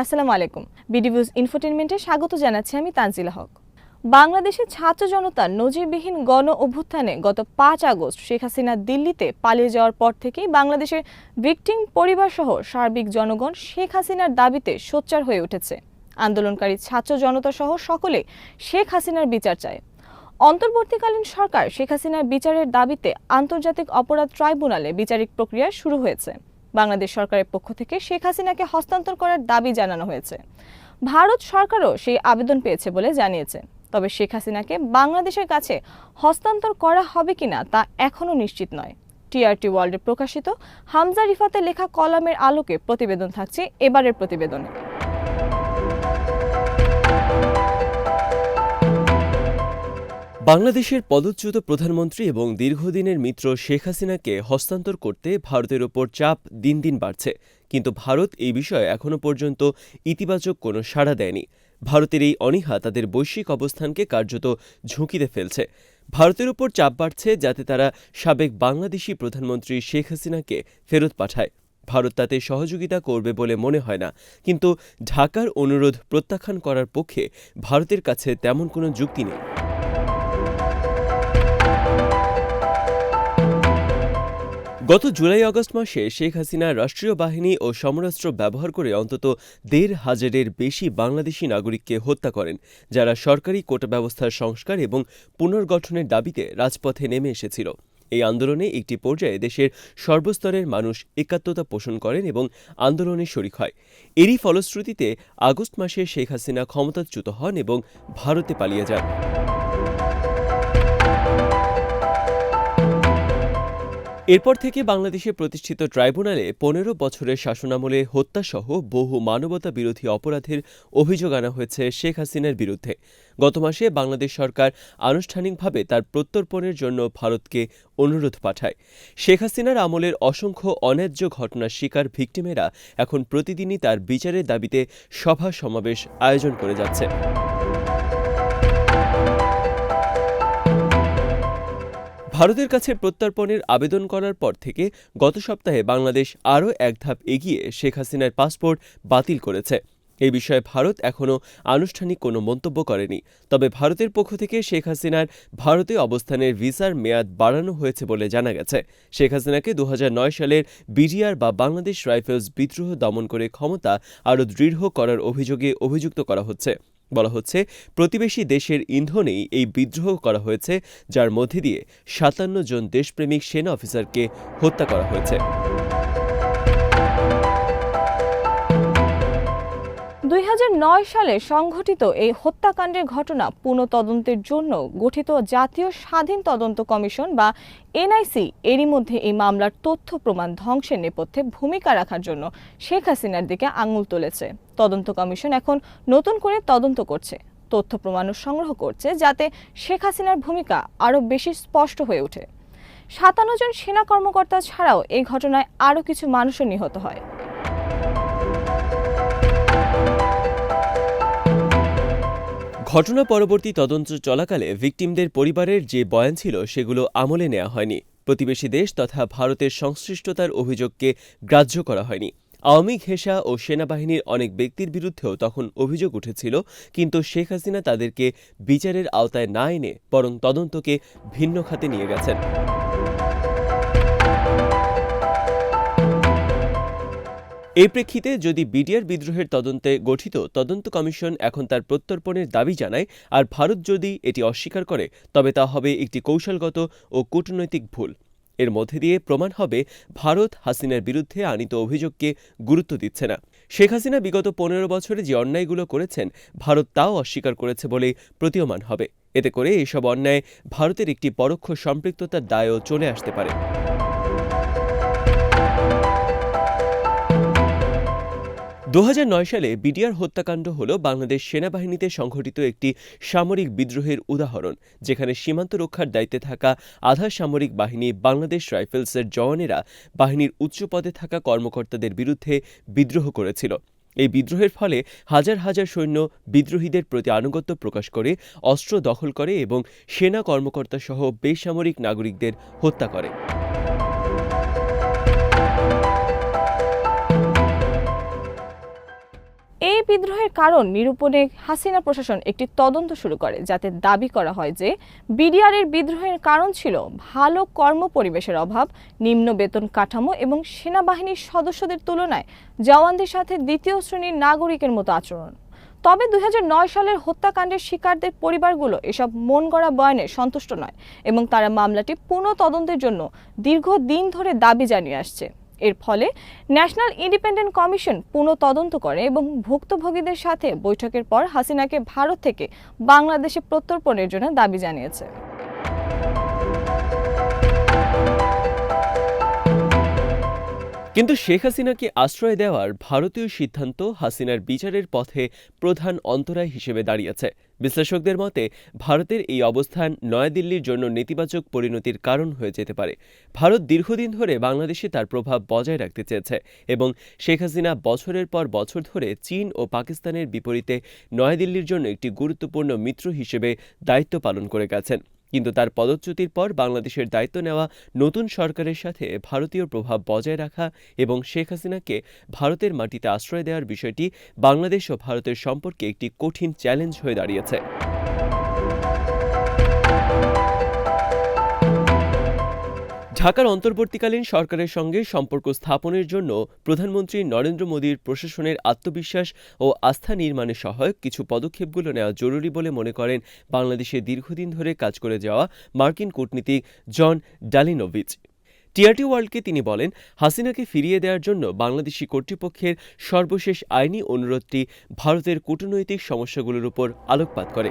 আসসালামু আলাইকুম। বিডিভিউজ ইনফোটেনমেন্টে স্বাগত জানাচ্ছি আমি তানজিলা হক। বাংলাদেশের ছাত্র জনতার নজিরবিহীন গণ অভ্যুত্থানে গত পাঁচ আগস্ট শেখ হাসিনা দিল্লিতে পালিয়ে যাওয়ার পর থেকেই বাংলাদেশের ভিকটিম পরিবার সহ সার্বিক জনগণ শেখ হাসিনার দাবিতে সোচ্চার হয়ে উঠেছে। আন্দোলনকারী ছাত্র জনতা সহ সকলে শেখ হাসিনার বিচার চায়। অন্তর্বর্তীকালীন সরকার শেখ হাসিনার বিচারের দাবিতে আন্তর্জাতিক অপরাধ ট্রাইব্যুনালে বিচারিক প্রক্রিয়া শুরু হয়েছে। বাংলাদেশ সরকারের পক্ষ থেকে শেখ হাসিনাকে হস্তান্তর করার দাবি জানানো হয়েছে। ভারত সরকারও সেই আবেদন পেয়েছে বলে জানিয়েছে। তবে শেখ হাসিনাকে বাংলাদেশের কাছে হস্তান্তর করা হবে কিনা তা এখনও নিশ্চিত নয়। টিআরটি ওয়ার্ল্ডে প্রকাশিত হামজা রিফাতে লেখা কলামের আলোকে প্রতিবেদন থাকছে এবারের প্রতিবেদনে। বাংলাদেশের পদচ্যুত প্রধানমন্ত্রী এবং দীর্ঘদিনের মিত্র শেখ হাসিনাকে হস্তান্তর করতে ভারতের ওপর চাপ দিন দিন বাড়ছে। কিন্তু ভারত এই বিষয়ে এখনও পর্যন্ত ইতিবাচক কোনো সাড়া দেয়নি। ভারতের এই অনীহা তাদের বৈশ্বিক অবস্থানকে কার্যত ঝুঁকিতে ফেলছে। ভারতের ওপর চাপ বাড়ছে যাতে তারা সাবেক বাংলাদেশি প্রধানমন্ত্রী শেখ হাসিনাকে ফেরত পাঠায়। ভারত তাতে সহযোগিতা করবে বলে মনে হয় না। কিন্তু ঢাকার অনুরোধ প্রত্যাখ্যান করার পক্ষে ভারতের কাছে তেমন কোনো যুক্তি নেই। গত জুলাই আগস্ট মাসে শেখ হাসিনা রাষ্ট্রীয় বাহিনী ও সমরাস্ত্র ব্যবহার করে অন্তত দেড় হাজারের বেশি বাংলাদেশি নাগরিককে হত্যা করেন, যারা সরকারি কোটা ব্যবস্থার সংস্কার এবং পুনর্গঠনের দাবিতে রাজপথে নেমে এসেছিল। এই আন্দোলনে একটি পর্যায়ে দেশের সর্বস্তরের মানুষ একাত্মতা পোষণ করেন এবং আন্দোলনে শরিক হয়। এরই ফলশ্রুতিতে আগস্ট মাসে শেখ হাসিনা ক্ষমতাচ্যুত হন এবং ভারতে পালিয়ে যান। এরপর থেকে বাংলাদেশে প্রতিষ্ঠিত ট্রাইব্যুনালে পনেরো বছরের শাসনামলে হত্যাসহ বহু মানবতা বিরোধী অপরাধের অভিযোগ আনা হয়েছে শেখ হাসিনার বিরুদ্ধে। গত মাসে বাংলাদেশ সরকার আনুষ্ঠানিকভাবে তার প্রত্যর্পণের জন্য ভারতকে অনুরোধ পাঠায়। শেখ হাসিনার আমলের অসংখ্য অন্যায্য ঘটনার শিকার ভিকটিমেরা এখন প্রতিদিনই তার বিচারের দাবিতে সভা সমাবেশ আয়োজন করে যাচ্ছে ভারতের কাছে প্রত্যর্পণের আবেদন করার পর থেকে গত সপ্তাহে বাংলাদেশ আরও এক ধাপ এগিয়ে শেখ হাসিনার পাসপোর্ট বাতিল করেছে। এই বিষয়ে ভারত এখনও আনুষ্ঠানিক কোনো মন্তব্য করেনি। তবে ভারতের পক্ষ থেকে শেখ হাসিনার ভারতে অবস্থানের ভিসার মেয়াদ বাড়ানো হয়েছে বলে জানা গেছে। শেখ হাসিনাকে দু হাজার নয় সালের বিডিআর বা বাংলাদেশ রাইফেলস বিদ্রোহ দমন করে ক্ষমতা আরও দৃঢ় করার অভিযোগে অভিযুক্ত করা হচ্ছে। বলা হচ্ছে, প্রতিবেশী দেশের ইন্ধনেই এই বিদ্রোহ করা হয়েছে, যার মধ্যে দিয়ে সাতান্ন জন দেশপ্রেমিক সেনা অফিসারকে হত্যা করা হয়েছে। সালে সংঘটিত এই হত্যাকাণ্ডের ঘটনা পুনঃ তদন্তের জন্য গঠিত জাতীয় স্বাধীন তদন্ত কমিশন বা এনআইসি এরই মধ্যে এই মামলার তথ্য প্রমাণ ধ্বংসের নেপথ্যে ভূমিকা রাখার জন্য শেখ হাসিনার দিকে আঙুল তুলেছে। তদন্ত কমিশন এখন নতুন করে তদন্ত করছে। তথ্য প্রমাণও সংগ্রহ করছে যাতে শেখ হাসিনার ভূমিকা আরও বেশি স্পষ্ট হয়ে ওঠে। সাতান্ন জন সেনা কর্মকর্তা ছাড়াও এই ঘটনায় আরও কিছু মানুষও নিহত হয়। ঘটনা পরবর্তী তদন্ত চলাকালে ভিকটিমদের পরিবারের যে বয়ান ছিল সেগুলো আমলে নেওয়া হয়নি। প্রতিবেশী দেশ তথা ভারতের সংশ্লিষ্টতার অভিযোগকে গ্রাহ্য করা হয়নি। আওয়ামী ঘেঁষা ও সেনাবাহিনীর অনেক ব্যক্তির বিরুদ্ধেও তখন অভিযোগ উঠেছিল, কিন্তু শেখ হাসিনা তাদেরকে বিচারের আওতায় না এনে বরং তদন্তকে ভিন্ন খাতে নিয়ে গেছেন। এই প্রেক্ষিতে যদি বিডিআর বিদ্রোহের তদন্তে গঠিত, তদন্ত কমিশন এখন তার প্রত্যর্পণের দাবি জানায়, আর ভারত যদি এটি অস্বীকার করে, তবে তা হবে একটি কৌশলগত ও কূটনৈতিক ভুল। এর মধ্যে দিয়ে প্রমাণ হবে ভারত হাসিনার বিরুদ্ধে আনিত অভিযোগকে গুরুত্ব দিচ্ছে না। শেখ হাসিনা বিগত পনেরো বছরে যে অন্যায়গুলো করেছেন, ভারত তাও অস্বীকার করেছে বলে প্রতীয়মান হবে। এতে করে এসব অন্যায় ভারতের একটি পরোক্ষ সম্পৃক্ততার দায়ও চলে আসতে পারে। দু হাজার নয় সালে বিডিআর হত্যাকাণ্ড হল বাংলাদেশ সেনাবাহিনীতে সংঘটিত একটি সামরিক বিদ্রোহের উদাহরণ, যেখানে সীমান্ত রক্ষার দায়িত্বে থাকা আধা সামরিক বাহিনী বাংলাদেশ রাইফেলসের জওয়ানেরা বাহিনীর উচ্চ পদে থাকা কর্মকর্তাদের বিরুদ্ধে বিদ্রোহ করেছিল। এই বিদ্রোহের ফলে হাজার হাজার সৈন্য বিদ্রোহীদের প্রতি আনুগত্য প্রকাশ করে, অস্ত্র দখল করে এবং সেনা কর্মকর্তা সহ বেসামরিক নাগরিকদের হত্যা করে। বিদ্রোহের কারণ নিরূপণে হাসিনা প্রশাসন একটি তদন্ত শুরু করে, যাতে দাবি করা হয় যে বিডিআর এর বিদ্রোহের কারণ ছিল ভালো কর্ম পরিবেশের অভাব, নিম্ন বেতন কাঠামো এবং সেনাবাহিনীর সদস্যদের তুলনায় জওয়ানদের সাথে দ্বিতীয় শ্রেণির নাগরিকের মতো আচরণ। তবে দুই হাজার নয় সালের হত্যাকাণ্ডের শিকারদের পরিবারগুলো এসব মন গড়া বয়ানে সন্তুষ্ট নয় এবং তারা মামলাটি পুনঃ তদন্তের জন্য দীর্ঘদিন ধরে দাবি জানিয়ে আসছে। এর ফলে ন্যাশনাল ইন্ডিপেন্ডেন্ট কমিশন পুনঃ তদন্ত করে এবং ভুক্তভোগীদের সাথে বৈঠকের পর হাসিনাকে ভারত থেকে বাংলাদেশে প্রত্যর্পণের জন্য দাবি জানিয়েছে। কিন্তু শেখ হাসিনাকে আশ্রয় দেওয়ার ভারতীয় সিদ্ধান্ত হাসিনার বিচারের পথে প্রধান অন্তরায় হিসেবে দাঁড়িয়েছে? বিশ্লেষকদের মতে, ভারতের এই অবস্থান নয়াদিল্লির জন্য নেতিবাচক পরিণতির কারণ হয়ে যেতে পারে। ভারত দীর্ঘদিন ধরে বাংলাদেশে তার প্রভাব বজায় রাখতে চেয়েছে এবং শেখ হাসিনা বছরের পর বছর ধরে চীন ও পাকিস্তানের বিপরীতে নয়াদিল্লির জন্য একটি গুরুত্বপূর্ণ মিত্র হিসেবে দায়িত্ব পালন করে গেছেন। কিন্তু তার পদচ্যুতির পর বাংলাদেশের দায়িত্ব নেওয়া নতুন সরকারের সাথে ভারতীয় প্রভাব বজায় রাখা এবং শেখ হাসিনাকে ভারতের মাটিতে আশ্রয় দেওয়ার বিষয়টি বাংলাদেশ ও ভারতের সম্পর্কে একটি কঠিন চ্যালেঞ্জ হয়ে দাঁড়িয়েছে। ঢাকার অন্তর্বর্তীকালীন সরকারের সঙ্গে সম্পর্ক স্থাপনের জন্য প্রধানমন্ত্রী নরেন্দ্র মোদীর প্রশাসনের আত্মবিশ্বাস ও আস্থা নির্মাণে সহায়ক কিছু পদক্ষেপগুলো নেওয়া জরুরি বলে মনে করেন বাংলাদেশে দীর্ঘদিন ধরে কাজ করে যাওয়া মার্কিন কূটনীতিক জন ডালিনোভিচ। টিআরটি ওয়ার্ল্ডকে তিনি বলেন, হাসিনাকে ফিরিয়ে দেওয়ার জন্য বাংলাদেশি কর্তৃপক্ষের সর্বশেষ আইনি অনুরোধটি ভারতের কূটনৈতিক সমস্যাগুলোর উপর আলোকপাত করে।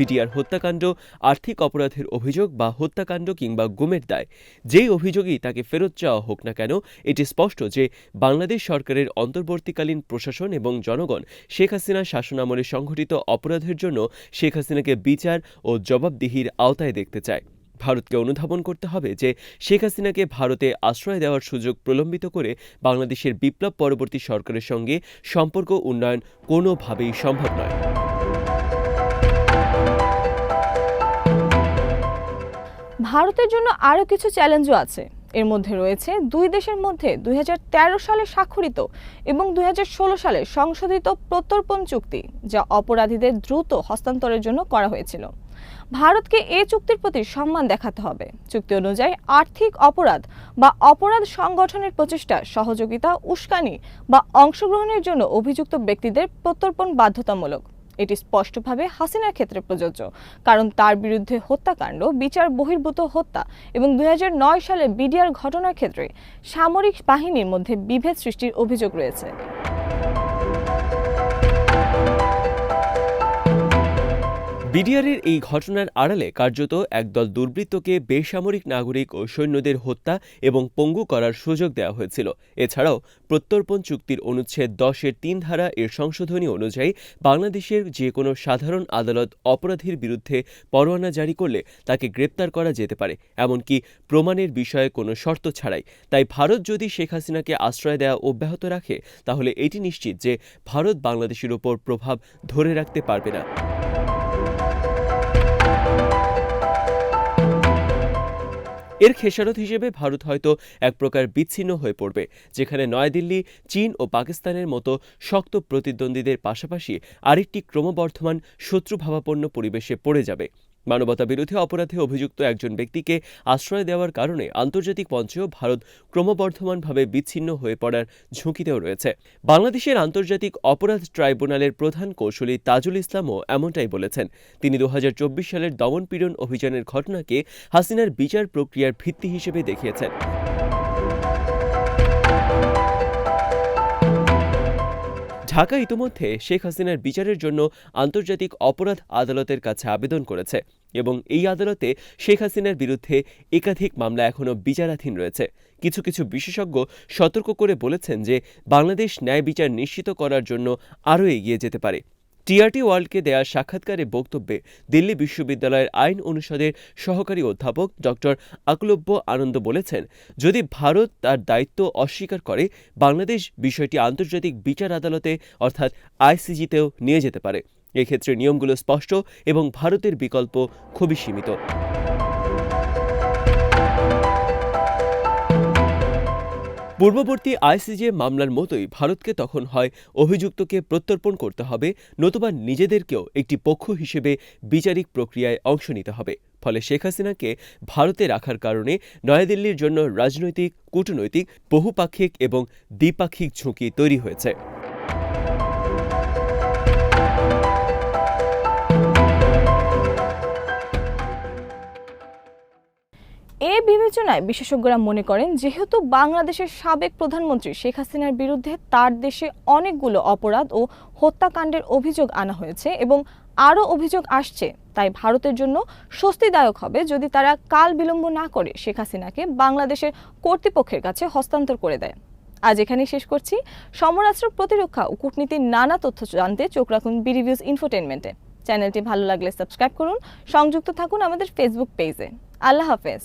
বিটিআর হত্যাকাণ্ড, আর্থিক অপরাধের অভিযোগ বা হত্যাকাণ্ড কিংবা গুমের দায়। যেই অভিযোগই তাকে ফেরত চাওয়া হোক না কেন, এটি স্পষ্ট যে বাংলাদেশ সরকারের অন্তর্বর্তীকালীন প্রশাসন এবং জনগণ শেখ হাসিনার শাসনামলে সংঘটিত অপরাধের জন্য শেখ হাসিনাকে বিচার ও জবাবদিহির আওতায় দেখতে চায়। ভারতকে অনুধাবন করতে হবে যে শেখ হাসিনাকে ভারতে আশ্রয় দেওয়ার সুযোগ প্রলম্বিত করে বাংলাদেশের বিপ্লব পরবর্তী সরকারের সঙ্গে সম্পর্ক উন্নয়ন কোনোভাবেই সম্ভব নয়। ভারতের জন্য আরও কিছু চ্যালেঞ্জও আছে। এর মধ্যে রয়েছে দুই দেশের মধ্যে দুই হাজার তেরো সালে স্বাক্ষরিত এবং দুই হাজার ষোলো সালে সংশোধিত প্রত্যর্পণ চুক্তি, যা অপরাধীদের দ্রুত হস্তান্তরের জন্য করা হয়েছিল। ভারতকে এ চুক্তির প্রতি সম্মান দেখাতে হবে। চুক্তি অনুযায়ী আর্থিক অপরাধ বা অপরাধ সংগঠনের প্রচেষ্টা, সহযোগিতা, উস্কানি বা অংশগ্রহণের জন্য অভিযুক্ত ব্যক্তিদের প্রত্যর্পণ বাধ্যতামূলক। এটি স্পষ্টভাবে হাসিনার ক্ষেত্রে প্রযোজ্য, কারণ তার বিরুদ্ধে হত্যাকাণ্ড, বিচার বহির্ভূত হত্যা এবং দুই হাজার নয় সালে বিডিআর ঘটনার ক্ষেত্রে সামরিক বাহিনীর মধ্যে বিভেদ সৃষ্টির অভিযোগ রয়েছে। বিডিআরের এই ঘটনার আড়ালে কার্যত একদল দুর্বৃত্তকে বেসামরিক নাগরিক ও সৈন্যদের হত্যা এবং পঙ্গু করার সুযোগ দেওয়া হয়েছিল। এছাড়াও প্রত্যর্পণ চুক্তির অনুচ্ছেদ দশের তিন ধারা এর সংশোধনী অনুযায়ী বাংলাদেশের যে কোনো সাধারণ আদালত অপরাধীর বিরুদ্ধে পরোয়ানা জারি করলে তাকে গ্রেপ্তার করা যেতে পারে, এমনকি প্রমাণের বিষয়ে কোনো শর্ত ছাড়াই। তাই ভারত যদি শেখ হাসিনাকে আশ্রয় দেওয়া অব্যাহত রাখে, তাহলে এটি নিশ্চিত যে ভারত বাংলাদেশের ওপর প্রভাব ধরে রাখতে পারবে না। এর খেসারত হিসেবে ভারত হয়তো এক প্রকার বিচ্ছিন্ন হয়ে পড়বে, যেখানে নয়াদিল্লি, চীন ও পাকিস্তানের মতো শক্ত প্রতিদ্বন্দ্বীদের পাশাপাশি আরেকটি ক্রমবর্ধমান শত্রুভাবাপন্ন পরিবেশে পড়ে যাবে। মানবতা বিরোধী অপরাধে অভিযুক্ত একজন ব্যক্তিকে আশ্রয় দেওয়ার কারণে আন্তর্জাতিক মঞ্চেও ভারত ক্রমবর্ধমানভাবে বিচ্ছিন্ন হয়ে পড়ার ঝুঁকিতেও রয়েছে। বাংলাদেশের আন্তর্জাতিক অপরাধ ট্রাইব্যুনালের প্রধান কৌশলী তাজুল ইসলামও এমনটাই বলেছেন। তিনি দু হাজার চব্বিশ সালের দমনপীড়ন অভিযানের ঘটনাকে হাসিনার বিচার প্রক্রিয়ার ভিত্তি হিসেবে দেখিয়েছেন। ঢাকা ইতিমধ্যে শেখ হাসিনার বিচারের জন্য আন্তর্জাতিক অপরাধ আদালতের কাছে আবেদন করেছে এবং এই আদালতে শেখ হাসিনার বিরুদ্ধে একাধিক মামলা এখনও বিচারাধীন রয়েছে। কিছু কিছু বিশেষজ্ঞ সতর্ক করে বলেছেন যে বাংলাদেশ ন্যায় বিচার নিশ্চিত করার জন্য আরও এগিয়ে যেতে পারে। টিআরটি ওয়ার্ল্ডকে দেয়া সাক্ষাৎকারে বক্তব্যে দিল্লি বিশ্ববিদ্যালয়ের আইন অনুষদের সহকারী অধ্যাপক ডক্টর আকলব্য আনন্দ বলেছেন, যদি ভারত তার দায়িত্ব অস্বীকার করে, বাংলাদেশ বিষয়টি আন্তর্জাতিক বিচার আদালতে অর্থাৎ আইসিজিতেও নিয়ে যেতে পারে। এক্ষেত্রে নিয়মগুলো স্পষ্ট এবং ভারতের বিকল্প খুবই সীমিত। পূর্ববর্তী আইসিজে মামলার মতোই ভারতকে তখন হয় অভিযুক্তকে প্রত্যর্পণ করতে হবে, নতুবা নিজেদেরকেও একটি পক্ষ হিসেবে বিচারিক প্রক্রিয়ায় অংশ নিতে হবে। ফলে শেখ হাসিনাকে ভারতে রাখার কারণে নয়াদিল্লির জন্য রাজনৈতিক, কূটনৈতিক, বহুপাক্ষিক এবং দ্বিপাক্ষিক ঝুঁকি তৈরি হয়েছে। বিবেচনায় বিশেষজ্ঞরা মনে করেন, যেহেতু বাংলাদেশের সাবেক প্রধানমন্ত্রী শেখ হাসিনার বিরুদ্ধে তার দেশে অনেকগুলো অপরাধ ও হত্যাকাণ্ডের অভিযোগ আনা হয়েছে এবং আরও অভিযোগ আসছে, তাই ভারতের জন্য স্বস্তিদায়ক হবে যদি তারা কাল বিলম্ব না করে শেখ হাসিনাকে বাংলাদেশের কর্তৃপক্ষের কাছে হস্তান্তর করে দেয়। আজ এখানেই শেষ করছি। সমরাস্ত্র প্রতিরক্ষা ও কূটনীতির নানা তথ্য জানতে চোখ রাখুন বিরিভিউজ ইনফোটেনমেন্টে। চ্যানেলটি ভালো লাগলে সাবস্ক্রাইব করুন, সংযুক্ত থাকুন আমাদের ফেসবুক পেজে আল্লাহ হাফেজ।